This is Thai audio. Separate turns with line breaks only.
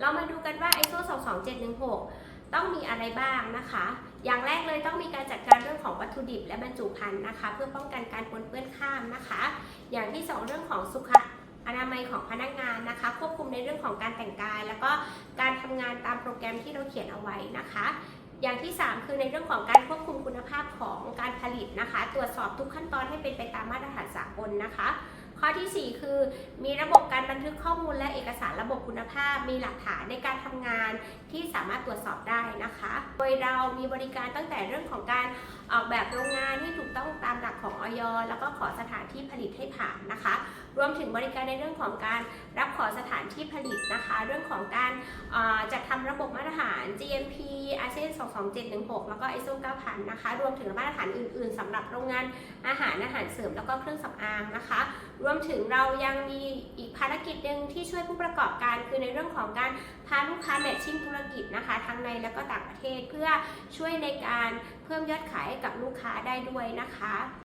เรามาดูกันว่า ISO 22716 ต้องมีอะไรบ้างนะคะ อย่างแรกเลยต้องมีการจัดการเรื่องของวัตถุดิบและบรรจุภัณฑ์นะคะ เพื่อป้องกันการปนเปื้อนข้ามนะคะ อย่างที่สองเรื่องของสุขอนามัยของพนักงานนะคะ ควบคุมในเรื่องของการแต่งกาย แล้วก็การทำงานตามโปรแกรมที่เราเขียนเอาไว้นะคะ อย่างที่ 3 คือในเรื่องของการควบคุมคุณภาพของการผลิตนะคะ ตรวจสอบทุกขั้นตอนให้เป็นไปตามมาตรฐานสากลนะคะ ข้อทีสี่ 4 คือ มีระบบการบันทึกข้อมูลและเอกสารระบบคุณภาพ มีหลักฐานในการทำงานที่สามารถตรวจสอบได้นะคะ โดยเรามีบริการตั้งแต่เรื่องของการออกแบบโรงงานที่ถูกต้องตามหลักของออยแล้วก็ขอสถานที่ผลิตให้ผ่านนะคะ รวมถึงบริการในเรื่องของการรับขอสถานที่ผลิตนะคะ เรื่องของการจัดทำระบบมาตรฐาน IS 22716 แล้วก็ ISO 9000 นะคะ รวมถึงมาตรฐานอื่น ๆสำหรับโรงงานอาหารอาหารเสริมแล้วก็เครื่องสำอางนะคะ รวมถึงเรายังมีอีกภารกิจหนึ่งที่ช่วยผู้ประกอบการคือในเรื่องของการพาลูกค้าแมทชิ่งธุรกิจนะคะ ทั้งในและก็ต่างประเทศเพื่อช่วยในการเพิ่มยอดขายให้กับลูกค้าได้ด้วยนะคะ